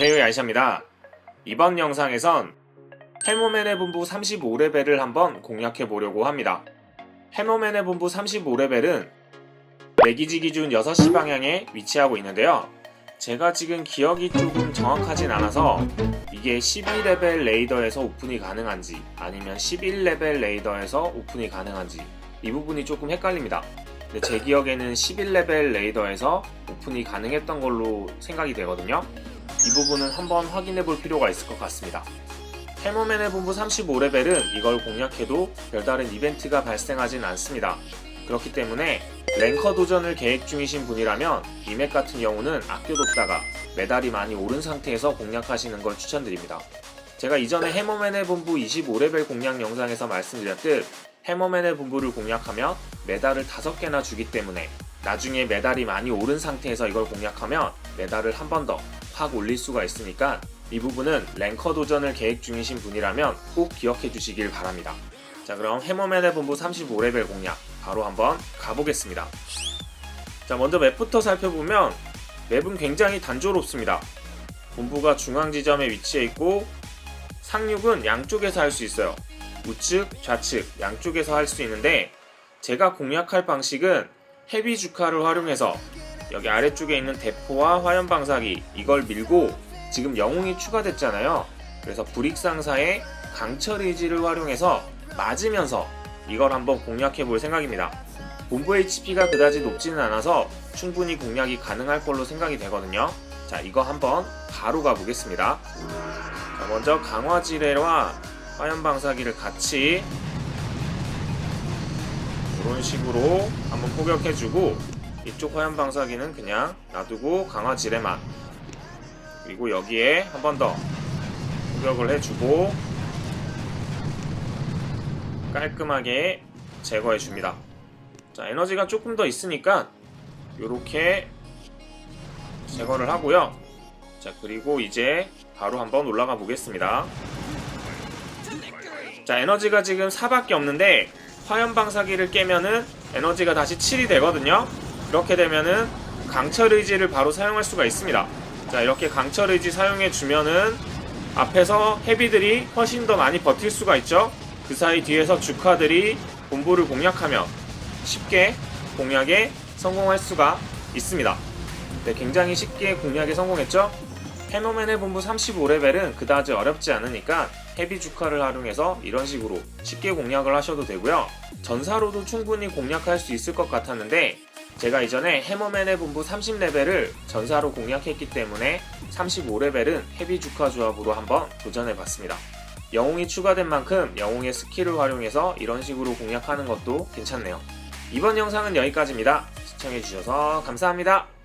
안녕하세요 야이샤입니다. 이번 영상에선 해모맨의 본부 35레벨을 한번 공략해 보려고 합니다. 해모맨의 본부 35레벨은 내기지 기준 6시 방향에 위치하고 있는데요. 제가 지금 기억이 조금 정확하진 않아서 이게 12레벨 레이더에서 오픈이 가능한지 아니면 11레벨 레이더에서 오픈이 가능한지 이 부분이 조금 헷갈립니다. 근데 제 기억에는 11레벨 레이더에서 오픈이 가능했던 걸로 생각이 되거든요. 이 부분은 한번 확인해 볼 필요가 있을 것 같습니다. 해머맨의 본부 35레벨은 이걸 공략해도 별다른 이벤트가 발생하진 않습니다. 그렇기 때문에 랭커 도전을 계획 중이신 분이라면 이맵 같은 경우는 아껴뒀다가 메달이 많이 오른 상태에서 공략하시는 걸 추천드립니다. 제가 이전에 해머맨의 본부 25레벨 공략 영상에서 말씀드렸듯 해머맨의 본부를 공략하면 메달을 5개나 주기 때문에 나중에 메달이 많이 오른 상태에서 이걸 공략하면 메달을 한 번 더 확 올릴 수가 있으니까 이 부분은 랭커 도전을 계획 중이신 분이라면 꼭 기억해 주시길 바랍니다. 자 그럼 해머맨의 본부 35레벨 공략 바로 한번 가보겠습니다. 자 먼저 맵부터 살펴보면 맵은 굉장히 단조롭습니다. 본부가 중앙 지점에 위치해 있고 상륙은 양쪽에서 할 수 있어요. 우측, 좌측 양쪽에서 할 수 있는데 제가 공략할 방식은 헤비 주카를 활용해서 여기 아래쪽에 있는 대포와 화염 방사기 이걸 밀고 지금 영웅이 추가됐잖아요. 그래서 불익상사의 강철 의지를 활용해서 맞으면서 이걸 한번 공략해 볼 생각입니다. 본부 HP가 그다지 높지는 않아서 충분히 공략이 가능할 걸로 생각이 되거든요. 자, 이거 한번 바로 가보겠습니다. 자, 먼저 강화 지뢰와 화염 방사기를 같이 이런 식으로 한번 포격해주고 이쪽 화염 방사기는 그냥 놔두고 강화 지뢰만 그리고 여기에 한 번더 포격을 해주고 깔끔하게 제거해 줍니다. 자 에너지가 조금 더 있으니까 이렇게 제거를 하고요. 자 그리고 이제 바로 한번 올라가 보겠습니다. 자 에너지가 지금 4밖에 없는데 화염 방사기를 깨면은 에너지가 다시 7이 되거든요. 이렇게 되면은 강철 의지를 바로 사용할 수가 있습니다. 자 이렇게 강철 의지 사용해 주면은 앞에서 헤비들이 훨씬 더 많이 버틸 수가 있죠. 그 사이 뒤에서 주카들이 본부를 공략하면 쉽게 공략에 성공할 수가 있습니다. 네, 굉장히 쉽게 공략에 성공했죠. 해머맨의 본부 35레벨은 그다지 어렵지 않으니까 헤비 주카를 활용해서 이런 식으로 쉽게 공략을 하셔도 되고요. 전사로도 충분히 공략할 수 있을 것 같았는데 제가 이전에 해머맨의 본부 30레벨을 전사로 공략했기 때문에 35레벨은 헤비 주카 조합으로 한번 도전해 봤습니다. 영웅이 추가된 만큼 영웅의 스킬을 활용해서 이런 식으로 공략하는 것도 괜찮네요. 이번 영상은 여기까지입니다. 시청해주셔서 감사합니다.